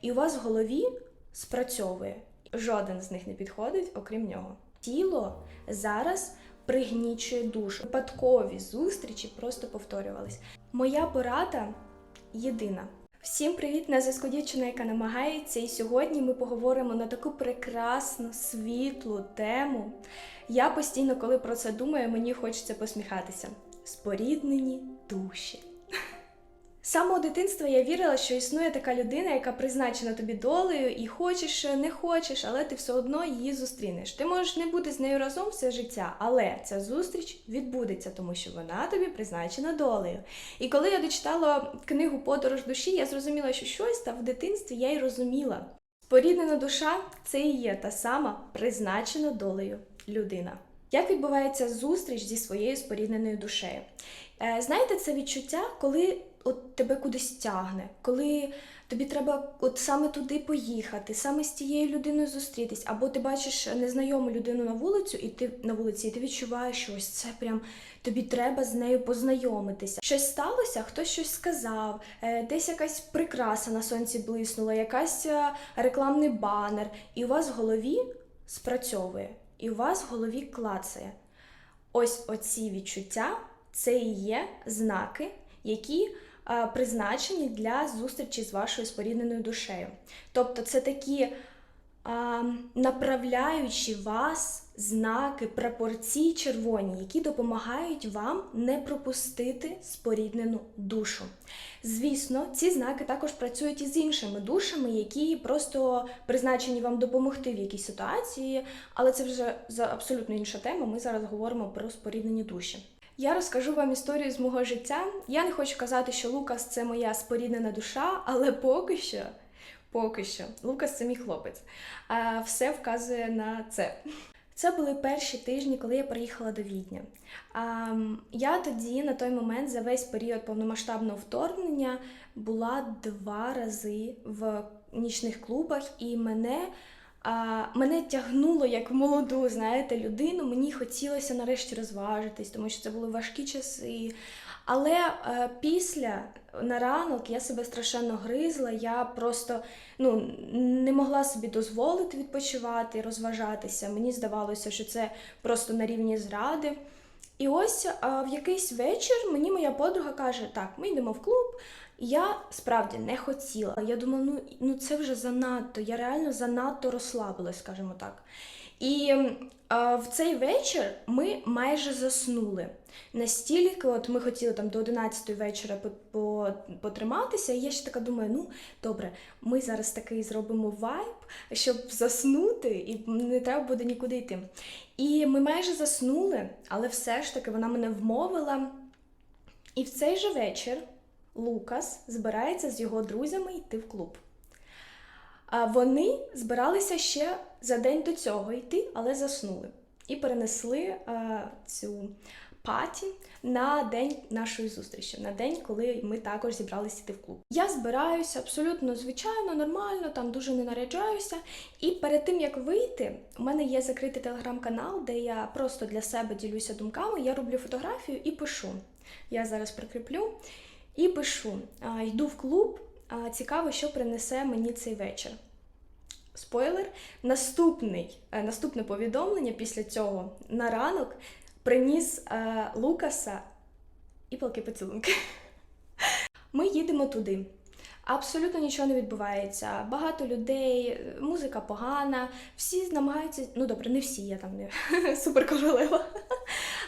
і у вас в голові спрацьовує. Жоден з них не підходить, окрім нього. Тіло зараз пригнічує душу. Випадкові зустрічі просто повторювались. Моя порада єдина. Всім привіт! На зв'язку дівчина, яка намагається, і сьогодні ми поговоримо на таку прекрасну, світлу тему. Я постійно, коли про це думаю, мені хочеться посміхатися. Споріднені душі. З самого дитинства я вірила, що існує така людина, яка призначена тобі долею, і хочеш, не хочеш, але ти все одно її зустрінеш. Ти можеш не бути з нею разом все життя, але ця зустріч відбудеться, тому що вона тобі призначена долею. І коли я дочитала книгу Подорож душі, я зрозуміла, що щось там в дитинстві я й розуміла. Споріднена душа це і є та сама призначена долею людина. Як відбувається зустріч зі своєю спорідненою душею? Е, знаєте, це відчуття, коли от тебе кудись тягне, коли тобі треба от саме туди поїхати, саме з тією людиною зустрітись, або ти бачиш незнайому людину на вулицю, і ти на вулиці, і ти відчуваєш, що ось це прям тобі треба з нею познайомитися. Щось сталося, хтось щось сказав, е, десь якась прикраса на сонці блиснула, якась е, рекламний банер, і у вас в голові спрацьовує, і у вас в голові клацає. Ось оці відчуття це і є знаки, які призначені для зустрічі з вашою спорідненою душею. Тобто це такі а, направляючі вас знаки, прапорці червоні, які допомагають вам не пропустити споріднену душу. Звісно, ці знаки також працюють і з іншими душами, які просто призначені вам допомогти в якійсь ситуації, але це вже за абсолютно інша тема. Ми зараз говоримо про споріднені душі. Я розкажу вам історію з мого життя. Я не хочу казати, що Лукас це моя споріднена душа, але поки що, поки що, Лукас це мій хлопець. А все вказує на це. Це були перші тижні, коли я приїхала до Відня. А, я тоді, на той момент, за весь період повномасштабного вторгнення, була два рази в нічних клубах, і мене. А, мене тягнуло як молоду, знаєте, людину. Мені хотілося нарешті розважитись, тому що це були важкі часи. Але е, після на ранок я себе страшенно гризла. Я просто ну, не могла собі дозволити відпочивати, розважатися. Мені здавалося, що це просто на рівні зради. І ось а, в якийсь вечір мені моя подруга каже: Так, ми йдемо в клуб. Я справді не хотіла. Я думала, ну, ну це вже занадто. Я реально занадто розслабилась, скажімо так. І а, в цей вечір ми майже заснули. Настільки, от ми хотіли там до 11 вечора потриматися, і я ще така думаю, ну добре, ми зараз такий зробимо вайб, щоб заснути, і не треба буде нікуди йти. І ми майже заснули, але все ж таки вона мене вмовила. І в цей же вечір Лукас збирається з його друзями йти в клуб. А вони збиралися ще за день до цього йти, але заснули. І перенесли а, цю паті на день нашої зустрічі, на день, коли ми також зібралися йти в клуб. Я збираюся абсолютно звичайно, нормально, там дуже не наряджаюся. І перед тим як вийти, у мене є закритий телеграм-канал, де я просто для себе ділюся думками. Я роблю фотографію і пишу. Я зараз прикріплю і пишу: йду в клуб. Цікаво, що принесе мені цей вечір. Спойлер, наступний, е, наступне повідомлення після цього на ранок приніс е, Лукаса і палки поцілунки. Ми їдемо туди. Абсолютно нічого не відбувається. Багато людей, музика погана, всі намагаються, ну добре, не всі, я там не суперкоролева,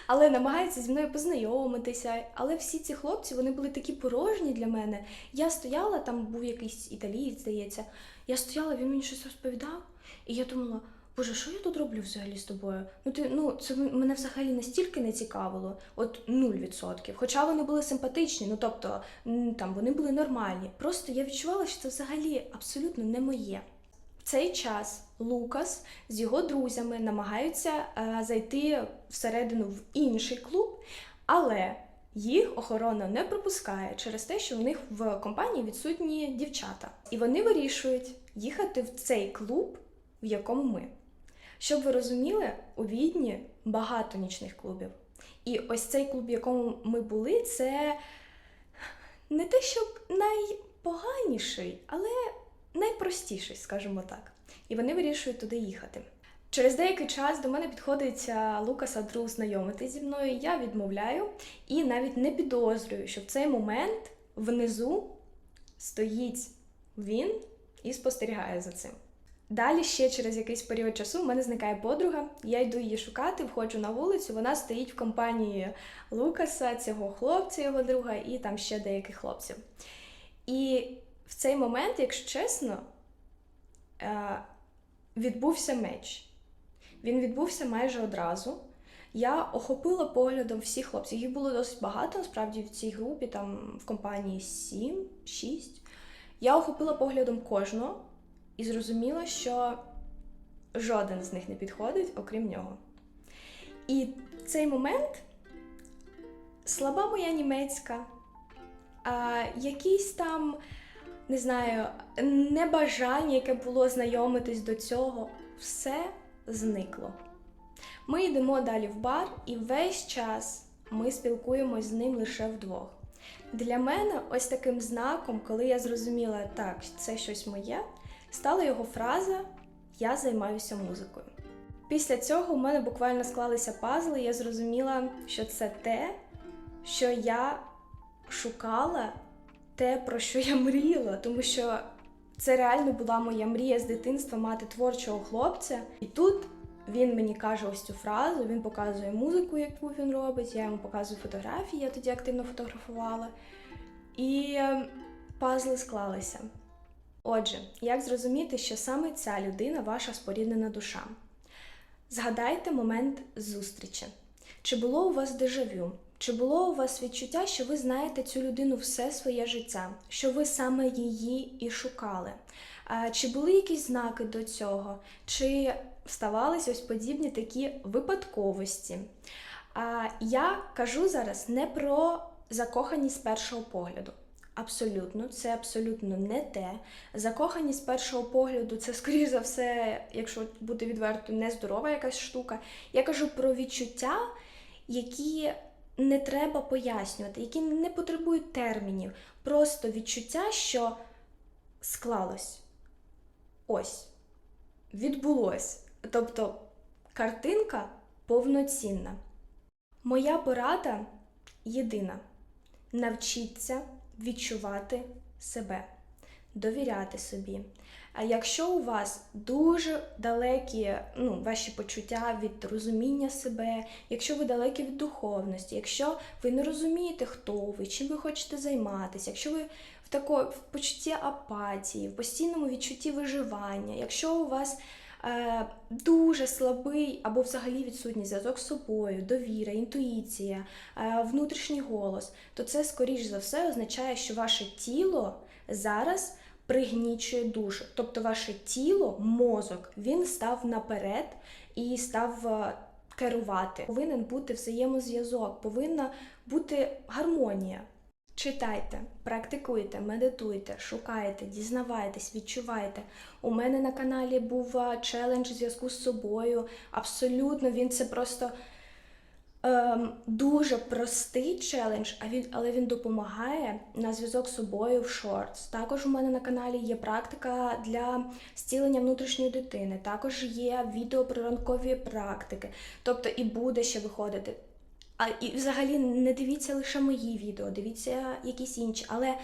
але намагаються зі мною познайомитися. Але всі ці хлопці вони були такі порожні для мене. Я стояла, там був якийсь італієць, здається. Я стояла, він мені щось розповідав, і я думала. Боже, що я тут роблю взагалі з тобою? Ну ти ну це мене взагалі настільки не цікавило, от нуль відсотків. Хоча вони були симпатичні, ну тобто там вони були нормальні. Просто я відчувала, що це взагалі абсолютно не моє. В цей час Лукас з його друзями намагаються е, зайти всередину в інший клуб, але їх охорона не пропускає через те, що у них в компанії відсутні дівчата, і вони вирішують їхати в цей клуб, в якому ми. Щоб ви розуміли, у Відні багато нічних клубів. І ось цей клуб, в якому ми були, це не те, щоб найпоганіший, але найпростіший, скажімо так. І вони вирішують туди їхати. Через деякий час до мене підходить а, Лукаса друг знайомитись зі мною. Я відмовляю і навіть не підозрюю, що в цей момент внизу стоїть він і спостерігає за цим. Далі ще через якийсь період часу в мене зникає подруга. Я йду її шукати, входжу на вулицю. Вона стоїть в компанії Лукаса, цього хлопця, його друга, і там ще деяких хлопців. І в цей момент, якщо чесно, е, відбувся меч. Він відбувся майже одразу. Я охопила поглядом всіх хлопців. Їх було досить багато, насправді, в цій групі, там в компанії 7, 6. Я охопила поглядом кожного і зрозуміла, що жоден з них не підходить, окрім нього. І цей момент слаба моя німецька, а, якийсь там, не знаю, небажання, яке було знайомитись до цього, все зникло. Ми йдемо далі в бар, і весь час ми спілкуємось з ним лише вдвох. Для мене ось таким знаком, коли я зрозуміла, так, це щось моє, стала його фраза Я займаюся музикою. Після цього в мене буквально склалися пазли, і я зрозуміла, що це те, що я шукала, те, про що я мріяла, тому що це реально була моя мрія з дитинства мати творчого хлопця. І тут він мені каже ось цю фразу, він показує музику, яку він робить, я йому показую фотографії, я тоді активно фотографувала. І е, пазли склалися. Отже, як зрозуміти, що саме ця людина ваша споріднена душа? Згадайте момент зустрічі. Чи було у вас дежавю? Чи було у вас відчуття, що ви знаєте цю людину все своє життя, що ви саме її і шукали? Чи були якісь знаки до цього? Чи ставалися ось подібні такі випадковості? Я кажу зараз не про закоханість з першого погляду. Абсолютно, це абсолютно не те. Закоханість з першого погляду, це, скоріш за все, якщо бути відверто, нездорова якась штука. Я кажу про відчуття, які не треба пояснювати, які не потребують термінів. Просто відчуття, що склалось. Ось, відбулось. Тобто картинка повноцінна. Моя порада єдина: навчіться відчувати себе, довіряти собі. А якщо у вас дуже далекі ну, ваші почуття від розуміння себе, якщо ви далекі від духовності, якщо ви не розумієте, хто ви, чим ви хочете займатися, якщо ви в тако, в почутті апатії, в постійному відчутті виживання, якщо у вас е, дуже слабий або взагалі відсутній зв'язок з собою, довіра, інтуїція, е, внутрішній голос, то це, скоріш за все, означає, що ваше тіло зараз пригнічує душу. Тобто ваше тіло, мозок, він став наперед і став е, керувати. Повинен бути взаємозв'язок, повинна бути гармонія. Читайте, практикуйте, медитуйте, шукайте, дізнавайтесь, відчувайте. У мене на каналі був е, челендж зв'язку з собою. Абсолютно, він це просто ем, дуже простий челендж, а він, але він допомагає на зв'язок з собою в шортс. Також у мене на каналі є практика для зцілення внутрішньої дитини. Також є відео про ранкові практики. Тобто і буде ще виходити. А і взагалі не дивіться лише мої відео, дивіться якісь інші, але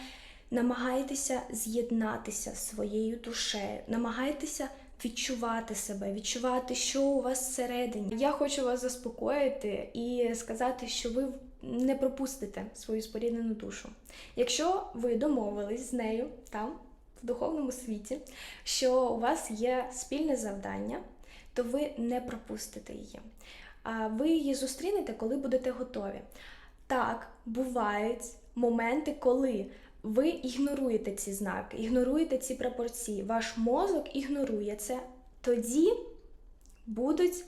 намагайтеся з'єднатися зі своєю душею, намагайтеся відчувати себе, відчувати, що у вас всередині. Я хочу вас заспокоїти і сказати, що ви не пропустите свою споріднену душу. Якщо ви домовились з нею там, в духовному світі, що у вас є спільне завдання, то ви не пропустите її. А ви її зустрінете, коли будете готові. Так, бувають моменти, коли ви ігноруєте ці знаки, ігноруєте ці пропорції, ваш мозок ігнорує це, тоді будуть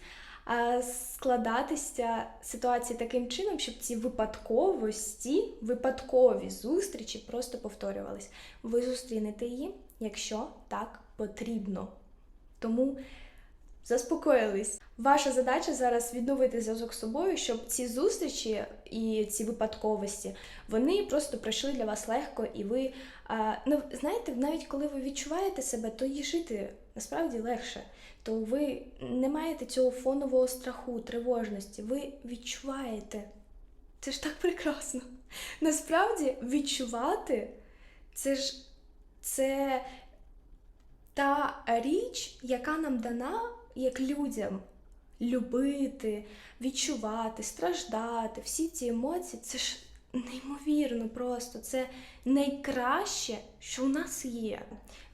складатися ситуації таким чином, щоб ці випадковості, випадкові зустрічі просто повторювались. Ви зустрінете її, якщо так потрібно. Тому Заспокоїлись. Ваша задача зараз відновити зв'язок з собою, щоб ці зустрічі і ці випадковості вони просто пройшли для вас легко, і ви а, ну, знаєте, навіть коли ви відчуваєте себе, то і жити насправді легше. То ви не маєте цього фонового страху, тривожності. Ви відчуваєте. Це ж так прекрасно. Насправді відчувати це ж це та річ, яка нам дана як людям любити, відчувати, страждати, всі ці емоції, це ж неймовірно просто. Це найкраще, що у нас є.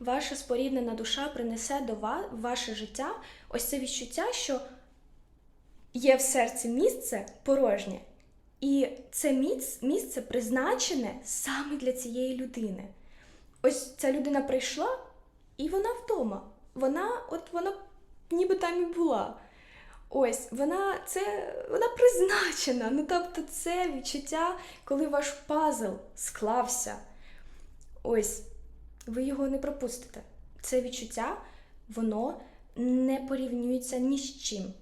Ваша споріднена душа принесе до вас в ваше життя ось це відчуття, що є в серці місце порожнє. І це місце призначене саме для цієї людини. Ось ця людина прийшла, і вона вдома. Вона, от вона ніби там і була. Ось, вона це вона призначена. Ну тобто, це відчуття, коли ваш пазл склався. Ось, ви його не пропустите. Це відчуття, воно не порівнюється ні з чим.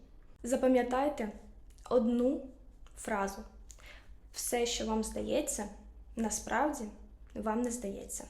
Запам'ятайте одну фразу. Все, що вам здається, насправді вам не здається.